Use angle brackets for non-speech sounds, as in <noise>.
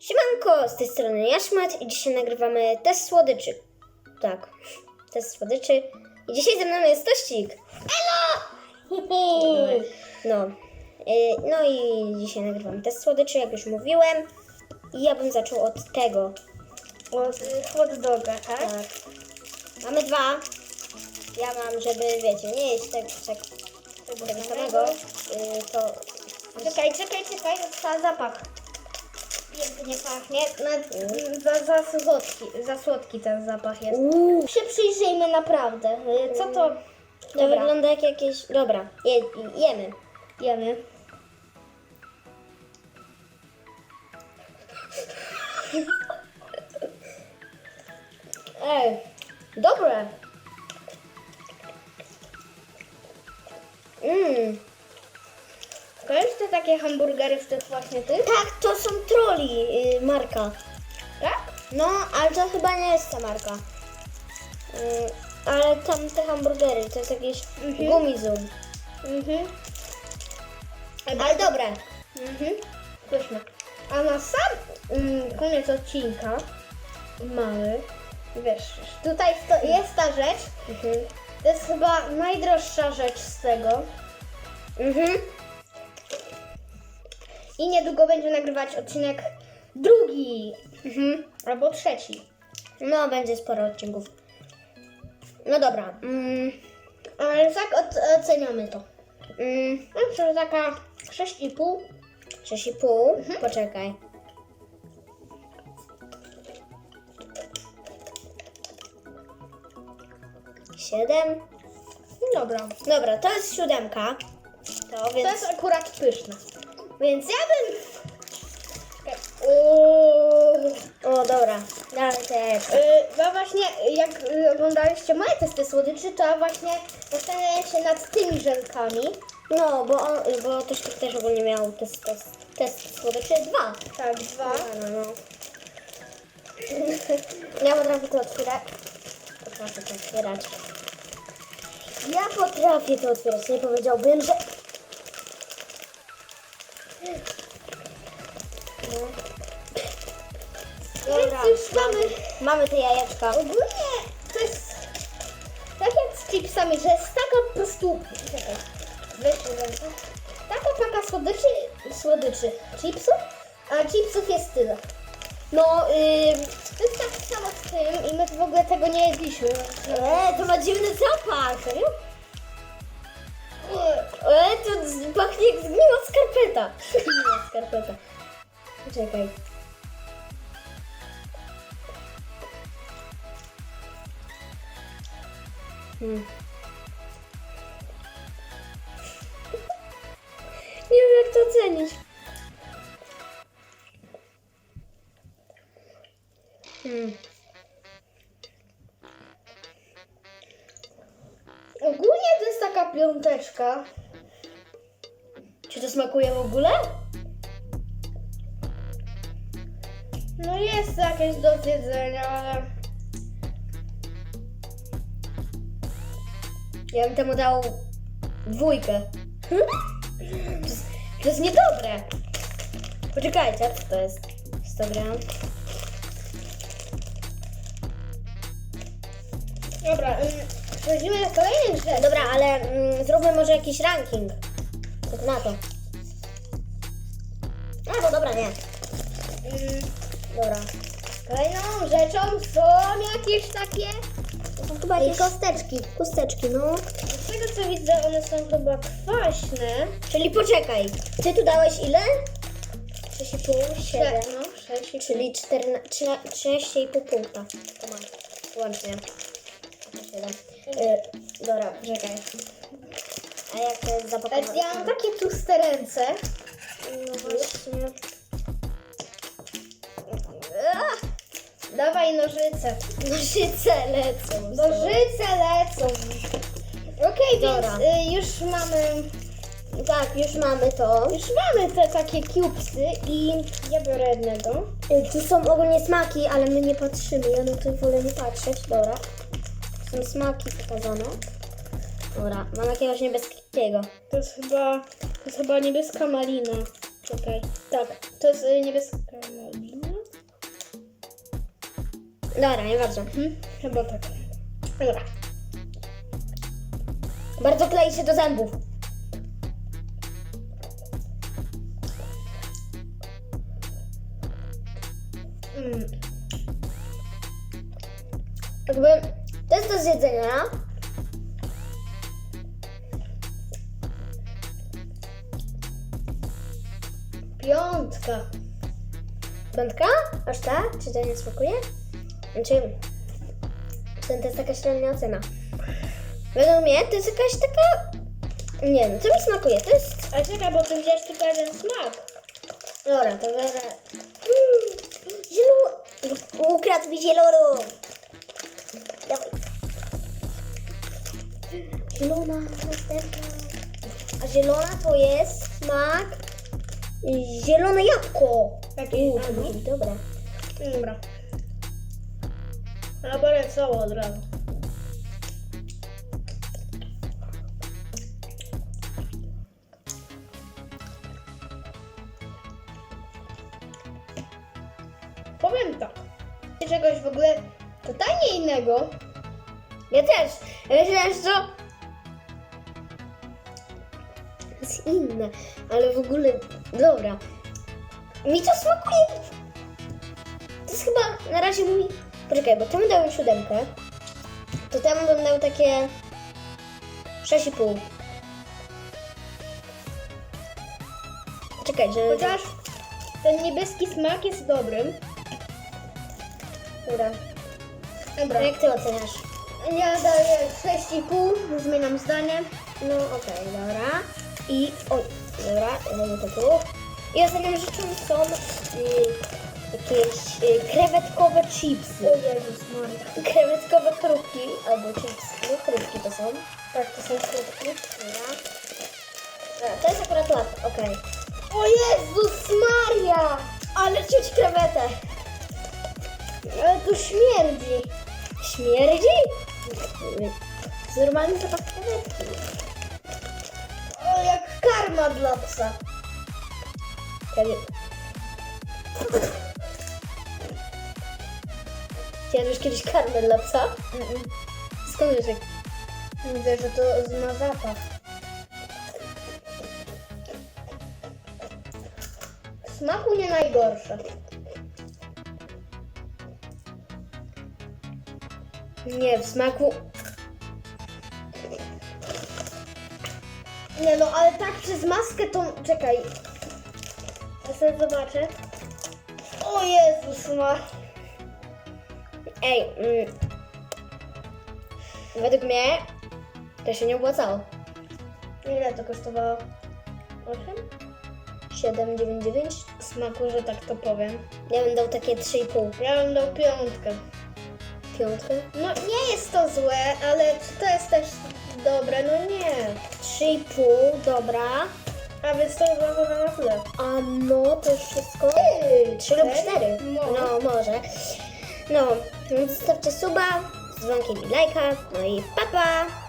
Siemanko, z tej strony Jaszmat i dzisiaj nagrywamy test słodyczy. Tak, <laughs> test słodyczy. I dzisiaj ze mną jest Tościk. No, y, no i dzisiaj nagrywamy test słodyczy, jak już mówiłem. I ja bym zaczął od tego. Od hot doga, tak? Tak. Mamy dwa. Ja mam, żeby, wiecie, nie jeść tego, tego, tego samego, y, to... Czekaj, czekaj, czekaj, za zapach. Pięknie pachnie. Za, za, słodki, za słodki ten zapach jest. Uuu, Się przyjrzyjmy naprawdę. Y, Co to? to Dobra, wygląda jak jakieś... Dobra, je, jemy. jemy. Ej, dobre. Mmm. Kojarzysz te takie hamburgery w tych właśnie tych? Tak, to są troli y, marka. Tak? No, ale to chyba nie jest ta marka. Y, ale tam te hamburgery, to jest jakieś Mhm. gumizum. Mhm. Ale dobre. Mhm. Pyszne. A na sam mm, koniec odcinka mamy, wiesz, tutaj sto, jest ta rzecz, Mhm. to jest chyba najdroższa rzecz z tego Mhm. I niedługo będzie nagrywać odcinek drugi Mhm. albo trzeci. No, będzie sporo odcinków. No dobra. Mm, Ale tak oceniamy to. mm, że taka 6,5. 6,5. Mhm. Poczekaj. Siedem. Dobra. Dobra, to jest siódemka. To To więc. jest akurat pyszne. Więc ja bym... Uuu. O, dobra. Dalej też. Yy, no właśnie, jak y, oglądaliście moje testy słodyczy, to ja właśnie zastanawiałem się nad tymi żelkami. No, bo, on, bo też, też ogólnie miał test, test, test słodyczy dwa. Tak, dwa. No, no, no. <laughs> Ja potrafię to otwierać. Potrafię to otwierać. Ja potrafię to otwierać. Nie powiedziałbym, że... No. Dobra, Więc już mamy... mamy te jajeczka. Ogólnie to jest tak jak z chipsami, że jest taka po prostu... Czekaj, weź rękę. Taka paka słodyczy, słodyczy, chipsów, a chipsów jest tyle. No, yy, To jest tak samo z tym i my w ogóle tego nie jedliśmy. e, to ma dziwny zapach. Serio? E, to z- pachnie jak zgniła skarpeta. Zgniła skarpeta. Czekaj. Hmm. Nie wiem jak to ocenić. Hmm. Ogólnie to jest taka piąteczka. Czy to smakuje w ogóle? No jest jakieś do zjedzenia, ale... Ja bym temu dał dwójkę. To jest, to jest niedobre. Poczekajcie, co to jest? 100 gram. Dobra, ym, przechodzimy do kolejnych rzeczy. Dobra, ale mm, zróbmy może jakiś ranking. Ty na to? A, no dobra, nie. Ym, Dobra. Kolejną rzeczą są jakieś takie... To są chyba jakieś kosteczki. Kosteczki, no. Z tego co widzę, one są chyba kwaśne. Czyli poczekaj. Ty tu dałeś ile? 6,5, 7. No, 6,5. Czyli 14, 13,5 punkta. To masz. Łącznie. Siedem. Y, dobra, czekaj. A jak to jest zapakowane? Ja mam takie tłuste ręce. No właśnie. Ach, Dawaj nożyce. Nożyce lecą. Nożyce lecą. Okej, Dobra. więc y, już mamy Tak, już mamy to. już mamy te takie cubesy i ja biorę jednego. Y, Tu są ogólnie smaki, ale my nie patrzymy. Ja na to wolę nie patrzeć. Dobra. Są smaki pokazane. Dobra, mam jakiegoś niebieskiego. To jest chyba to jest chyba niebieska malina. Czekaj. Tak, to jest y, niebieska malina. Dobra, nieważne. Mhm, chyba tak. Dobra. Bardzo klei się do zębów. Mm. Jakby to jest do zjedzenia. Piątka. Piątka? Aż tak? Czy to nie smakuje? Znaczy, to jest taka średnia ocena. Według mnie to jest jakaś taka... Nie no, to mi smakuje. To jest... A czekaj, bo ty wziąłeś tylko jeden smak. Dobra, to biorę... zielona to jest smak... Zielone jabłko. Takie, a, to dobre. Dobra. A biorę całą od razu. Powiem tak. Czegoś w ogóle totalnie innego. Ja też. Ja myślałem, że to inne, ale w ogóle dobra. Mi to smakuje. To jest chyba na razie mój. Poczekaj, bo temu dałem siódemkę. To temu bym dał takie 6,5. Czekaj, że. Chociaż ten niebieski smak jest dobrym. Dobra. Dobra. Jak ty oceniasz? Ja daję 6,5. Zmieniam zdanie. No okej, dobra. I oj, dobra, dajmy to tu. I ostatnią rzeczą są y, jakieś y, krewetkowe chipsy. O Jezus Maria. Krewetkowe chrupki, albo chipsy. No chrupki to są. Tak, to są krótki. Dobra. Dobra, to jest akurat łatwe, okej. O Jezus Maria! Ale czuć krewetę. Ale tu śmierdzi. Śmierdzi? Normalny zapach krewetki. Karma dla psa. Kiedy... Jadłeś kiedyś karmę dla psa? Skąd wiesz, Widzę, że to ma zapach. W smaku nie najgorsze. Nie, w smaku. Nie no, ale tak przez maskę to... Czekaj. Ja sobie zobaczę. O Jezus ma. Ej, mm, według mnie to się nie opłacało. Ile to kosztowało? 8? 7,99. Smaku, że tak to powiem. Ja bym dał takie 3,5. Ja bym dał piątkę. Piątkę. No nie jest to złe, ale czy to jest też dobre? No nie. 3,5, dobra. A więc to jest bardzo na tyle. A no, to już wszystko. Ej, 3 lub cztery? 4. No. No, może. No, więc zostawcie suba, z dzwonkiem i lajka. No i papa! Pa.